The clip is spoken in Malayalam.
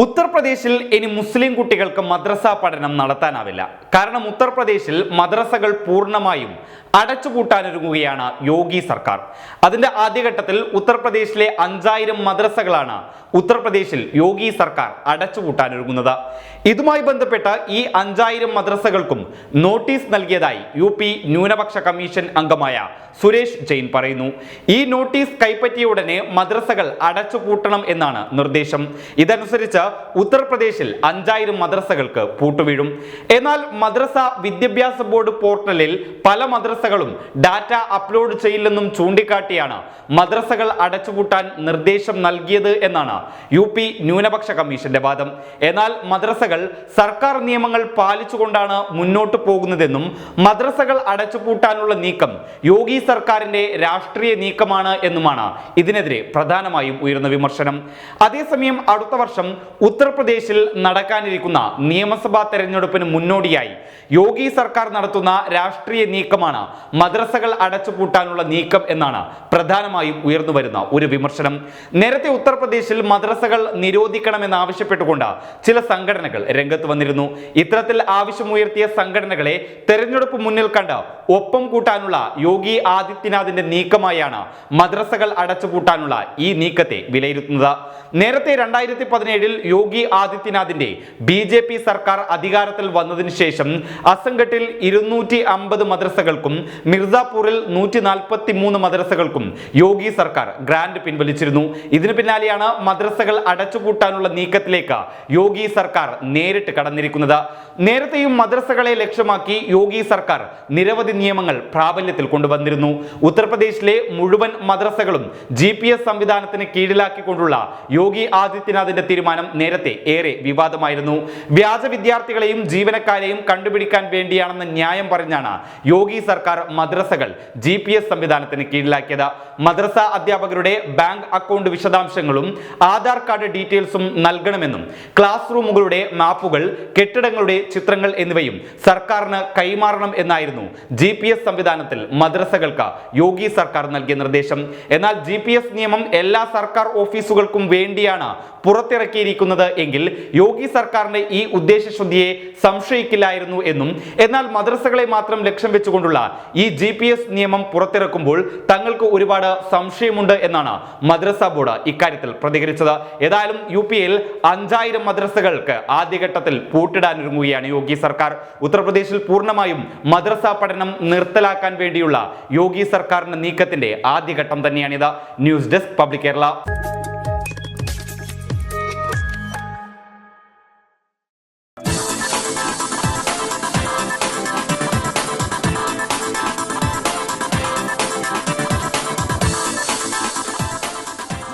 ഉത്തർപ്രദേശിൽ ഇനി മുസ്ലിം കുട്ടികൾക്ക് മദ്രസ പഠനം നടത്താനാവില്ല. കാരണം ഉത്തർപ്രദേശിൽ മദ്രസകൾ പൂർണമായും അടച്ചുപൂട്ടാനൊരുങ്ങുകയാണ് യോഗി സർക്കാർ. അതിന്റെ ആദ്യഘട്ടത്തിൽ ഉത്തർപ്രദേശിലെ അഞ്ചായിരം മദ്രസകളാണ് ഉത്തർപ്രദേശിൽ യോഗി സർക്കാർ അടച്ചുപൂട്ടാനൊരുങ്ങുന്നത്. ഇതുമായി ബന്ധപ്പെട്ട് ഈ അഞ്ചായിരം മദ്രസകൾക്കും നോട്ടീസ് നൽകിയതായി യു ന്യൂനപക്ഷ കമ്മീഷൻ അംഗമായ സുരേഷ് ജെയിൻ പറയുന്നു. ഈ നോട്ടീസ് കൈപ്പറ്റിയ ഉടനെ മദ്രസകൾ അടച്ചുപൂട്ടണം എന്നാണ് നിർദ്ദേശം. ഇതനുസരിച്ച് ഉത്തർപ്രദേശിൽ അഞ്ചായിരം മദ്രസകൾക്ക് പൂട്ടുവീഴും. എന്നാൽ മദ്രസ വിദ്യാഭ്യാസ ബോർഡ് പോർട്ടലിൽ പല മദ്രസകളും ഡാറ്റ അപ്ലോഡ് ചെയ്യില്ലെന്നും ചൂണ്ടിക്കാട്ടിയാണ് മദ്രസകൾ അടച്ചുപൂട്ടാൻ നിർദ്ദേശം നൽകിയത് എന്നാണ് യു പി ന്യൂനപക്ഷ കമ്മീഷന്റെ വാദം. എന്നാൽ മദ്രസകൾ സർക്കാർ നിയമങ്ങൾ പാലിച്ചുകൊണ്ടാണ് മുന്നോട്ട് പോകുന്നതെന്നും മദ്രസകൾ അടച്ചുപൂട്ടാനുള്ള നീക്കം യോഗി സർക്കാരിന്റെ രാഷ്ട്രീയ നീക്കമാണ് എന്നുമാണ് ഇതിനെതിരെ പ്രധാനമായും ഉയർന്ന വിമർശനം. അതേസമയം അടുത്ത വർഷം ഉത്തർപ്രദേശിൽ നടക്കാനിരിക്കുന്ന നിയമസഭാ തെരഞ്ഞെടുപ്പിന് മുന്നോടിയായി യോഗി സർക്കാർ നടത്തുന്ന രാഷ്ട്രീയ നീക്കമാണ് മദ്രസകൾ അടച്ചുപൂട്ടാനുള്ള നീക്കം എന്നാണ് പ്രധാനമായും ഉയർന്നു വരുന്ന ഒരു വിമർശനം. നേരത്തെ ഉത്തർപ്രദേശിൽ മദ്രസകൾ നിരോധിക്കണമെന്നാവശ്യപ്പെട്ടുകൊണ്ട് ചില സംഘടനകൾ രംഗത്ത് വന്നിരുന്നു. ഇത്തരത്തിൽ ആവശ്യമുയർത്തിയ സംഘടനകളെ തെരഞ്ഞെടുപ്പ് മുന്നിൽ കണ്ട് ഒപ്പം കൂട്ടാനുള്ള യോഗി ആദിത്യനാഥിന്റെ നീക്കമായാണ് മദ്രസകൾ അടച്ചുപൂട്ടാനുള്ള ഈ നീക്കത്തെ വിലയിരുത്തുന്നത്. നേരത്തെ രണ്ടായിരത്തി പതിനേഴിൽ യോഗി ആദിത്യനാഥിന്റെ ബി ജെ പി സർക്കാർ അധികാരത്തിൽ വന്നതിന് ശേഷം അസംഘട്ടിൽ ഇരുന്നൂറ്റി അമ്പത് മദ്രസകൾക്കും മിർസാപൂറിൽ നൂറ്റി നാൽപ്പത്തി മൂന്ന് മദ്രസകൾക്കും യോഗി സർക്കാർ ഗ്രാന്റ് പിൻവലിച്ചിരുന്നു. ഇതിന് പിന്നാലെയാണ് മദ്രസകൾ അടച്ചുപൂട്ടാനുള്ള നീക്കത്തിലേക്ക് യോഗി സർക്കാർ നേരിട്ട് കടന്നിരിക്കുന്നത്. നേരത്തെയും മദ്രസകളെ ലക്ഷ്യമാക്കി യോഗി സർക്കാർ നിരവധി നിയമങ്ങൾ പ്രാബല്യത്തിൽ കൊണ്ടുവന്നിരുന്നു. ഉത്തർപ്രദേശിലെ മുഴുവൻ മദ്രസകളും ജി പി എസ് സംവിധാനത്തിന് കീഴിലാക്കിക്കൊണ്ടുള്ള യോഗി ആദിത്യനാഥിന്റെ തീരുമാനം നേരത്തെ ഏറെ വിവാദമായിരുന്നു. വ്യാജ വിദ്യാർത്ഥികളെയും ജീവനക്കാരെയും കണ്ടുപിടിക്കാൻ വേണ്ടിയാണെന്ന ന്യായം പറഞ്ഞാണ് യോഗി സർക്കാർ മദ്രസകൾ ജി പി എസ് സംവിധാനത്തിന് കീഴിലാക്കിയത്. മദ്രസ അധ്യാപകരുടെ ബാങ്ക് അക്കൗണ്ട് വിശദാംശങ്ങളും ആധാർ കാർഡ് ഡീറ്റെയിൽസും നൽകണമെന്നും ക്ലാസ് റൂമുകളുടെ മാപ്പുകൾ കെട്ടിടങ്ങളുടെ ചിത്രങ്ങൾ എന്നിവയും സർക്കാരിന് കൈമാറണം എന്നായിരുന്നു ജി പി എസ് സംവിധാനത്തിൽ മദ്രസകൾക്ക് യോഗി സർക്കാർ നൽകിയ നിർദ്ദേശം. എന്നാൽ ജി പി എസ് നിയമം എല്ലാ സർക്കാർ ഓഫീസുകൾക്കും വേണ്ടിയാണ് പുറത്തിറക്കിയിരിക്കുന്നത് എങ്കിൽ യോഗി സർക്കാരിന്റെ ഈ ഉദ്ദേശശുദ്ധിയെ സംശയിക്കില്ലായിരുന്നു എന്നും എന്നാൽ മദ്രസകളെ മാത്രം ലക്ഷ്യം വെച്ചുകൊണ്ടുള്ള ഈ ജി നിയമം പുറത്തിറക്കുമ്പോൾ തങ്ങൾക്ക് ഒരുപാട് സംശയമുണ്ട് എന്നാണ് മദ്രസ ബോർഡ് ഇക്കാര്യത്തിൽ പ്രതികരിച്ചത്. ഏതായാലും യു പിയിൽ അഞ്ചായിരം മദ്രസകൾക്ക് ആദ്യഘട്ടത്തിൽ പൂട്ടിടാനൊരുങ്ങുകയാണ് യോഗി സർക്കാർ. ഉത്തർപ്രദേശിൽ പൂർണമായും മദ്രസ പഠനം നിർത്തലാക്കാൻ വേണ്ടിയുള്ള യോഗി സർക്കാരിന്റെ നീക്കത്തിന്റെ ആദ്യഘട്ടം തന്നെയാണിത്. News desk public Kerala.